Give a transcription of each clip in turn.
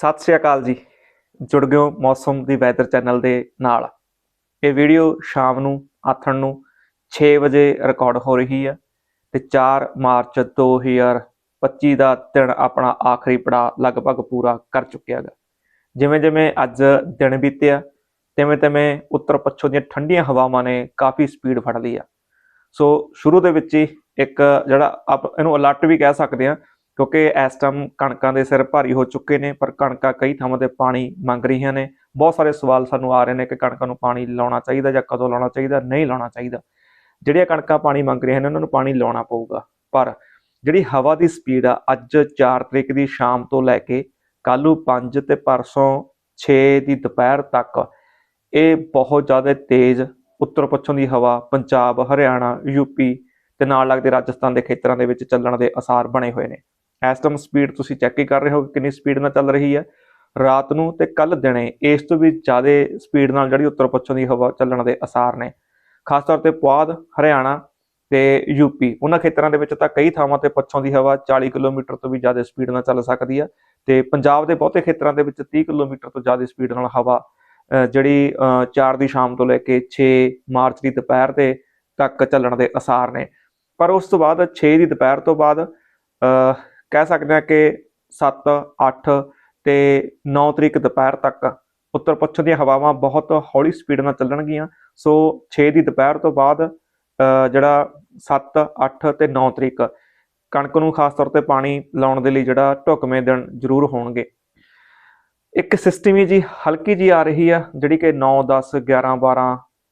ਸਤਿ ਸ਼੍ਰੀ ਅਕਾਲ ਜੀ। ਜੁੜ ਗਏ ਮੌਸਮ ਦੀ ਵੈਦਰ ਚੈਨਲ ਦੇ ਨਾਲ। ਇਹ ਵੀਡੀਓ ਸ਼ਾਮ ਨੂੰ, ਆਥਣ ਨੂੰ 6 ਵਜੇ ਰਿਕਾਰਡ ਹੋ ਰਹੀ ਹੈ ਤੇ 4 ਮਾਰਚ 2025 ਦਾ ਦਿਨ ਆਪਣਾ ਆਖਰੀ ਪੜਾਅ ਲਗਭਗ ਪੂਰਾ ਕਰ ਚੁੱਕਿਆ ਹੈਗਾ। ਜਿਵੇਂ ਜਿਵੇਂ ਅੱਜ ਦਿਨ ਬੀਤਿਆ ਤਿਵੇਂ ਤਿਵੇਂ ਉੱਤਰ ਪੱਛਮ ਦੀਆਂ ਠੰਡੀਆਂ ਹਵਾਵਾਂ ਨੇ ਕਾਫੀ ਸਪੀਡ ਫੜ ਲਈ ਆ। ਸੋ ਸ਼ੁਰੂ ਦੇ ਵਿੱਚ ਹੀ ਇੱਕ ਜਿਹੜਾ ਆਪ ਇਹਨੂੰ ਅਲਰਟ ਵੀ ਕਹਿ ਸਕਦੇ ਆ ਕਿਉਂਕਿ ਇਸ ਟਾਈਮ ਕਣਕਾਂ ਦੇ ਸਿਰ ਭਾਰੀ ਹੋ ਚੁੱਕੇ ਨੇ, ਪਰ ਕਣਕਾਂ ਕਈ ਥਾਵਾਂ ਤੇ ਪਾਣੀ ਮੰਗ ਰਹੀਆਂ ਨੇ। ਬਹੁਤ ਸਾਰੇ ਸਵਾਲ ਸਾਨੂੰ ਆ ਰਹੇ ਨੇ ਕਿ ਕਣਕਾਂ ਨੂੰ ਪਾਣੀ ਲਾਉਣਾ ਚਾਹੀਦਾ ਜਾਂ ਕਦੋਂ ਲਾਉਣਾ ਚਾਹੀਦਾ, ਨਹੀਂ ਲਾਉਣਾ ਚਾਹੀਦਾ। ਜਿਹੜੀਆਂ ਕਣਕਾਂ ਪਾਣੀ ਮੰਗ ਰਹੀਆਂ ਨੇ, ਉਹਨਾਂ ਨੂੰ ਪਾਣੀ ਲਾਉਣਾ ਪਊਗਾ। ਪਰ ਜਿਹੜੀ ਹਵਾ ਦੀ ਸਪੀਡ ਆ, ਅੱਜ 4 ਤਰੀਕ ਦੀ ਸ਼ਾਮ ਤੋਂ ਲੈ ਕੇ ਕੱਲ੍ਹ ਨੂੰ 5 ਤੇ ਪਰਸੋਂ 6 ਦੀ ਦੁਪਹਿਰ ਤੱਕ, ਇਹ ਬਹੁਤ ਜ਼ਿਆਦਾ ਤੇਜ਼ ਉੱਤਰ ਪੱਛਮ ਦੀ ਹਵਾ ਪੰਜਾਬ, ਹਰਿਆਣਾ ਯੂਪੀ ਤੇ ਨਾਲ ਲੱਗਦੇ ਰਾਜਸਥਾਨ ਦੇ ਖੇਤਰਾਂ ਦੇ ਵਿੱਚ ਚੱਲਣ ਦੇ ਅਸਾਰ ਬਣੇ ਹੋਏ ਨੇ। ਇਸ ਟਾਈਮ ਸਪੀਡ ਤੁਸੀਂ ਚੈੱਕ ਹੀ ਕਰ ਰਹੇ ਹੋ ਕਿ ਕਿੰਨੀ ਸਪੀਡ ਨਾਲ ਚੱਲ ਰਹੀ ਹੈ। ਰਾਤ ਨੂੰ ਤੇ ਕੱਲ ਦਿਨੇ ਇਸ ਤੋਂ ਵੀ ਜ਼ਿਆਦਾ ਸਪੀਡ ਨਾਲ ਜਿਹੜੀ ਉੱਤਰ ਪੱਛਮ ਦੀ ਹਵਾ ਚੱਲਣ ਦੇ ਅਸਾਰ ਨੇ। ਖਾਸ ਤੌਰ ਤੇ ਪੁਆਧ, ਹਰਿਆਣਾ ਤੇ ਯੂਪੀ ਉਹਨਾਂ ਖੇਤਰਾਂ ਦੇ ਵਿੱਚ ਤਾਂ ਕਈ ਥਾਵਾਂ ਤੇ ਪੱਛੋਂ ਦੀ ਹਵਾ 40 ਕਿਲੋਮੀਟਰ ਤੋਂ ਵੀ ਜ਼ਿਆਦਾ ਸਪੀਡ ਨਾਲ ਚੱਲ ਸਕਦੀ ਆ ਤੇ ਪੰਜਾਬ ਦੇ ਬਹੁਤੇ ਖੇਤਰਾਂ ਦੇ ਵਿੱਚ 30 ਕਿਲੋਮੀਟਰ ਤੋਂ ਜ਼ਿਆਦਾ ਸਪੀਡ ਨਾਲ ਹਵਾ ਜਿਹੜੀ 4 ਦੀ ਸ਼ਾਮ ਤੋਂ ਲੈ ਕੇ 6 ਮਾਰਚ ਦੀ ਦੁਪਹਿਰ 'ਤੇ ਤੱਕ ਚੱਲਣ ਦੇ ਅਸਾਰ ਨੇ। ਪਰ ਉਸ ਤੋਂ ਬਾਅਦ 6 ਦੀ ਦੁਪਹਿਰ ਤੋਂ ਬਾਅਦ ਕਹਿ ਸਕਦੇ ਹਾਂ ਕਿ 7 8 ਤੇ 9 ਤਰੀਕ ਦੁਪਹਿਰ ਤੱਕ ਉੱਤਰ ਪੱਛਮ ਦੀਆਂ ਹਵਾਵਾਂ ਬਹੁਤ ਹੌਲੀ ਸਪੀਡ ਨਾਲ ਚੱਲਣਗੀਆਂ। ਸੋ 6 ਦੀ ਦੁਪਹਿਰ ਤੋਂ ਬਾਅਦ ਜਿਹੜਾ 7 8 ਤੇ 9 ਤਰੀਕ ਕਣਕ ਨੂੰ ਖਾਸ ਤੌਰ ਤੇ ਪਾਣੀ ਲਾਉਣ ਦੇ ਲਈ ਜਿਹੜਾ ਢੁਕਵੇਂ ਦਿਨ ਜ਼ਰੂਰ ਹੋਣਗੇ। ਇੱਕ ਸਿਸਟਮ ਹੀ ਜੀ, ਹਲਕੀ ਜੀ ਆ ਰਹੀ ਆ, ਜਿਹੜੀ ਕਿ 9 10 11 12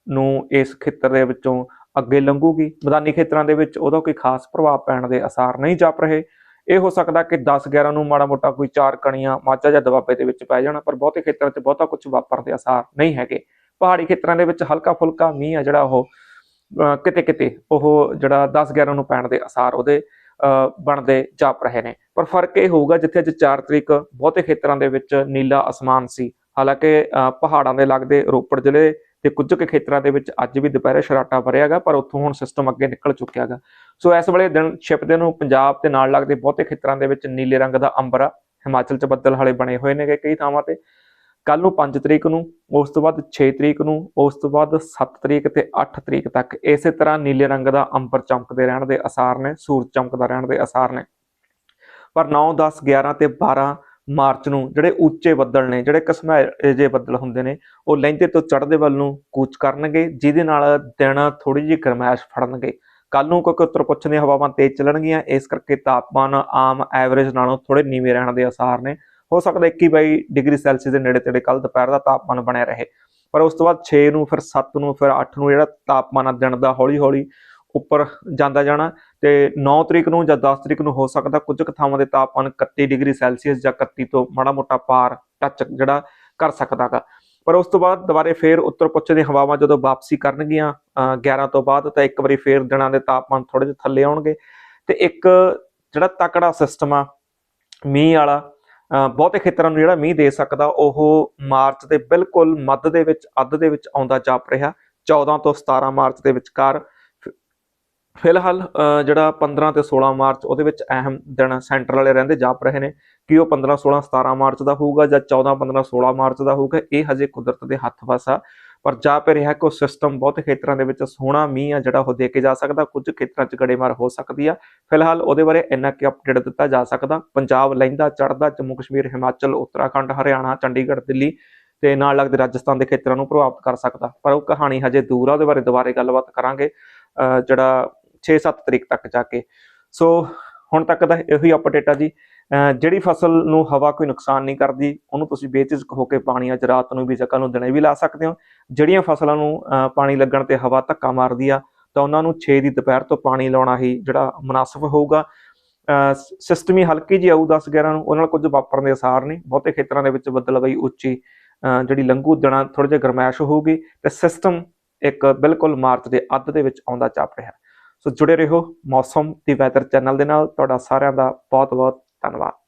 ਨੂੰ ਇਸ ਖੇਤਰ ਦੇ ਵਿੱਚੋਂ ਅੱਗੇ ਲੰਘੂਗੀ। ਮੈਦਾਨੀ ਖੇਤਰਾਂ ਦੇ ਵਿੱਚ ਉਹਦਾ ਕੋਈ ਖਾਸ ਪ੍ਰਭਾਵ ਪੈਣ ਦੇ ਅਸਾਰ ਨਹੀਂ ਜਾਪ ਰਹੇ। ਇਹ ਹੋ ਸਕਦਾ ਕਿ 10 11 ਨੂੰ ਮਾੜਾ ਮੋਟਾ ਕੋਈ ਚਾਰ ਕਣੀਆਂ ਮਾਝਾ ਜਾਂ ਦਬਾਬੇ ਦੇ ਵਿੱਚ ਪੈ ਜਾਣਾ, ਪਰ ਬਹੁਤੇ ਖੇਤਰਾਂ 'ਚ ਬਹੁਤਾ ਕੁਝ ਵਾਪਰਨ ਦੇ ਅਸਾਰ ਨਹੀਂ ਹੈਗੇ। ਪਹਾੜੀ ਖੇਤਰਾਂ ਦੇ ਵਿੱਚ ਹਲਕਾ ਫੁਲਕਾ ਮੀਂਹ ਆ ਜਿਹੜਾ ਉਹ ਕਿਤੇ ਕਿਤੇ ਉਹ ਜਿਹੜਾ 10 11 ਨੂੰ ਪੈਣ ਦੇ ਅਸਾਰ ਉਹਦੇ ਬਣਦੇ ਜਾਪ ਰਹੇ ਨੇ। ਪਰ ਫ਼ਰਕ ਇਹ ਹੋਊਗਾ ਜਿੱਥੇ ਅੱਜ 4 ਤਰੀਕ ਬਹੁਤੇ ਖੇਤਰਾਂ ਦੇ ਵਿੱਚ ਨੀਲਾ ਅਸਮਾਨ ਸੀ। ਹਾਲਾਂਕਿ ਪਹਾੜਾਂ ਦੇ ਲੱਗਦੇ ਰੋਪੜ ਜ਼ਿਲ੍ਹੇ ਤੇ ਕੁਝ ਕੁ ਖੇਤਰਾਂ ਦੇ ਵਿੱਚ ਅੱਜ ਵੀ ਦੁਪਹਿਰੇ ਸ਼ਰਾਟਾ ਭਰਿਆਗਾ ਪਰ ਉੱਥੋਂ ਹੁਣ ਸਿਸਟਮ ਅੱਗੇ ਨਿਕਲ ਚੁੱਕਿਆਗਾ ਸੋ ਇਸ ਵੇਲੇ ਦਿਨ ਛਿਪਦੇ ਨੂੰ ਪੰਜਾਬ ਤੇ ਨਾਲ ਲੱਗਦੇ ਬਹੁਤੇ ਖੇਤਰਾਂ ਦੇ ਵਿੱਚ ਨੀਲੇ ਰੰਗ ਦਾ ਅੰਬਰ ਆ। ਹਿਮਾਚਲ ਚ ਬੱਦਲ ਹਲੇ ਬਣੇ ਹੋਏ ਨੇਗੇ ਕਈ ਥਾਵਾਂ ਤੇ। ਕੱਲ ਨੂੰ 5 ਤਰੀਕ ਨੂੰ, ਉਸ ਤੋਂ ਬਾਅਦ 6 ਤਰੀਕ ਨੂੰ, ਉਸ ਤੋਂ ਬਾਅਦ 7 ਤਰੀਕ ਤੇ 8 ਤਰੀਕ ਤੱਕ। ਇਸੇ ਤਰ੍ਹਾਂ ਨੀਲੇ ਰੰਗ ਦਾ ਅੰਬਰ ਚਮਕਦੇ ਰਹਿਣ ਦੇ ਅਸਾਰ ਨੇ, ਸੂਰਜ ਚਮਕਦਾ ਰਹਿਣ ਦੇ ਅਸਾਰ ਨੇ। ਪਰ 9 10 11 ਤੇ 12 ਮਾਰਚ ਨੂੰ ਜਿਹੜੇ ਉੱਚੇ ਬੱਦਲ ਨੇ, ਜਿਹੜੇ ਕਸਮੇ ਜੇ ਬੱਦਲ ਹੁੰਦੇ ਨੇ, ਉਹ ਲਹਿੰਦੇ ਤੋਂ ਚੜ੍ਹਦੇ ਵੱਲ ਨੂੰ ਕੂਚ ਕਰਨਗੇ, ਜਿਹਦੇ ਨਾਲ ਦਿਨ ਥੋੜੀ ਜਿਹੀ ਗਰਮੈਸ਼ ਫੜਨਗੇ। ਕੱਲ ਨੂੰ ਕਿਉਂਕਿ ਉੱਤਰ ਪੱਛਮ ਦੀਆਂ ਹਵਾਵਾਂ ਤੇਜ਼ ਚੱਲਣਗੀਆਂ, ਇਸ ਕਰਕੇ ਤਾਪਮਾਨ ਆਮ ਐਵਰੇਜ ਨਾਲੋਂ ਥੋੜੇ ਨੀਵੇਂ ਰਹਿਣ ਦੇ ਅਸਾਰ ਨੇ। ਹੋ ਸਕਦਾ 21 22 ਡਿਗਰੀ ਸੈਲਸੀਅਸ ਦੇ ਨੇੜੇ ਤੇੜੇ ਕੱਲ ਦੁਪਹਿਰ ਦਾ ਤਾਪਮਾਨ ਬਣਿਆ ਰਹੇ। ਪਰ ਉਸ ਤੋਂ ਬਾਅਦ 6 ਨੂੰ, ਫਿਰ 7 ਨੂੰ, ਫਿਰ 8 ਨੂੰ ਜਿਹੜਾ ਤਾਪਮਾਨ ਆ ਦਿਨ ਦਾ ਹੌਲੀ ਹੌਲੀ ਉੱਪਰ ਜਾਂਦਾ ਜਾਣਾ ਤੇ 9 ਤਰੀਕ ਨੂੰ ਜਾਂ 10 ਤਰੀਕ ਨੂੰ ਹੋ ਸਕਦਾ ਕੁਝ ਕੁ ਥਾਵਾਂ ਦੇ ਤਾਪਮਾਨ 31 ਡਿਗਰੀ ਸੈਲਸੀਅਸ ਜਾਂ 31 ਤੋਂ ਮਾੜਾ ਮੋਟਾ ਪਾਰ ਟੱਚ ਜਿਹੜਾ ਕਰ ਸਕਦਾਗਾ ਪਰ ਉਸ ਤੋਂ ਬਾਅਦ ਦੁਬਾਰੇ ਫੇਰ ਉੱਤਰ ਪੱਛਮ ਦੀਆਂ ਹਵਾਵਾਂ ਜਦੋਂ ਵਾਪਸੀ ਕਰਨਗੀਆਂ 11 ਤੋਂ ਬਾਅਦ ਤਾਂ ਇੱਕ ਵਾਰੀ ਫੇਰ ਦਿਨਾਂ ਦੇ ਤਾਪਮਾਨ ਥੋੜੇ ਜਿਹਾ ਥੱਲੇ ਆਉਣਗੇ। ਤੇ ਇੱਕ ਜਿਹੜਾ ਤਕੜਾ ਸਿਸਟਮ ਆ, ਮੀਂਹ ਵਾਲਾ ਬਹੁਤੇ ਖੇਤਰਾਂ ਨੂੰ ਜਿਹੜਾ ਮੀਂਹ ਦੇ ਸਕਦਾ, ਉਹ ਮਾਰਚ ਦੇ ਬਿਲਕੁਲ ਮੱਧ ਦੇ ਵਿੱਚ, ਅੱਧ ਦੇ ਵਿੱਚ ਆਉਂਦਾ ਜਾਪ ਰਿਹਾ। 14 ਤੋਂ 17 ਮਾਰਚ ਦੇ ਵਿਚਕਾਰ ਫਿਲਹਾਲ ਜਿਹੜਾ 15 ਤੇ 16 ਮਾਰਚ ਉਹਦੇ ਵਿੱਚ ਅਹਿਮ ਦਿਨ ਸੈਂਟਰ ਵਾਲੇ ਰਹਿੰਦੇ ਜਾਪ ਰਹੇ ਨੇ। ਕਿ ਉਹ 15 16 17 ਮਾਰਚ ਦਾ ਹੋਊਗਾ ਜਾਂ 14 15 16 ਮਾਰਚ ਦਾ ਹੋਊਗਾ, ਇਹ ਹਜੇ ਕੁਦਰਤ ਦੇ ਹੱਥ ਵਸ ਆ। ਪਰ ਜਾ ਪੈ ਰਿਹਾ ਕਿ ਉਹ ਸਿਸਟਮ ਬਹੁਤੇ ਖੇਤਰਾਂ ਦੇ ਵਿੱਚ ਸੋਹਣਾ ਮੀਂਹ ਆ, ਜਿਹੜਾ ਉਹ ਦੇ ਕੇ ਜਾ ਸਕਦਾ। ਕੁਝ ਖੇਤਰਾਂ 'ਚ ਗੜੇਮਾਰ ਹੋ ਸਕਦੀ ਆ। ਫਿਲਹਾਲ ਉਹਦੇ ਬਾਰੇ ਇੰਨਾ ਕਿ ਅਪਡੇਟ ਦਿੱਤਾ ਜਾ ਸਕਦਾ। ਪੰਜਾਬ ਲੈਂਦਾ ਚੜਦਾ ਜੰਮੂ ਕਸ਼ਮੀਰ, ਹਿਮਾਚਲ, ਉੱਤਰਾਖੰਡ, ਹਰਿਆਣਾ, ਚੰਡੀਗੜ੍ਹ, ਦਿੱਲੀ ਤੇ ਨਾਲ ਲੱਗਦੇ ਰਾਜਸਥਾਨ ਦੇ ਖੇਤਰਾਂ ਨੂੰ ਪ੍ਰਭਾਵਿਤ ਕਰ ਸਕਦਾ। ਪਰ ਉਹ ਕਹਾਣੀ ਹਜੇ ਦੂਰ ਆ, ਉਹਦੇ ਬਾਰੇ ਦੁਬਾਰੇ ਗੱਲਬਾਤ ਕਰਾਂਗੇ। ਜਿਹੜਾ 6-7 ਤਰੀਕ ਤੱਕ ਜਾ ਕੇ। ਸੋ ਹੁਣ ਤੱਕ ਦਾ ਇਹੋ ਹੀ ਅਪਡੇਟ ਆ ਜੀ। ਜਿਹੜੀ ਫਸਲ ਨੂੰ ਹਵਾ ਕੋਈ ਨੁਕਸਾਨ ਨਹੀਂ ਕਰਦੀ, ਉਹਨੂੰ ਤੁਸੀਂ ਬੇਝਿਜਕ ਹੋ ਕੇ ਪਾਣੀ ਅੱਜ ਰਾਤ ਨੂੰ ਵੀ ਜਾਂ ਨੂੰ ਦਿਨੇ ਵੀ ਲਾ ਸਕਦੇ ਹੋ। ਜਿਹੜੀਆਂ ਫਸਲਾਂ ਨੂੰ ਪਾਣੀ ਲੱਗਣ ਤੇ ਹਵਾ ਧੱਕਾ ਮਾਰਦੀ ਆ, ਤਾਂ ਉਹਨਾਂ ਨੂੰ 6 ਦੀ ਦੁਪਹਿਰ ਤੋਂ ਪਾਣੀ ਲਾਉਣਾ ਹੀ ਜਿਹੜਾ ਮੁਨਾਸਬ ਹੋਊਗਾ। ਸਿਸਟਮੀ ਹਲਕੀ ਜੀ ਆਊ 10 11 ਨੂੰ ਉਹਨਾਂ ਨਾਲ ਕੁਝ ਵਾਪਰਨ ਦੇ ਅਸਾਰ ਨਹੀਂ। ਬਹੁਤੇ ਖੇਤਰਾਂ ਦੇ ਵਿੱਚ ਬੱਦਲਵਾਈ ਉੱਚੀ ਜਿਹੜੀ ਲੰਘੂ ਦਿਨਾਂ ਥੋੜੇ ਜਿਹਾ ਗਰਮੈਸ਼ ਹੋਊਗੀ ਤੇ ਸਿਸਟਮ ਇੱਕ ਬਿਲਕੁਲ ਮਾਰਚ ਦੇ ਅੱਧ ਦੇ ਵਿੱਚ ਆਉਂਦਾ ਚੱਪ ਰਿਹਾ। ਸੋ ਜੁੜੇ ਰਹੋ ਮੌਸਮ ਦੀ ਵੈਦਰ ਚੈਨਲ ਦੇ ਨਾਲ। ਤੁਹਾਡਾ ਸਾਰਿਆਂ ਦਾ ਬਹੁਤ ਬਹੁਤ ਧੰਨਵਾਦ।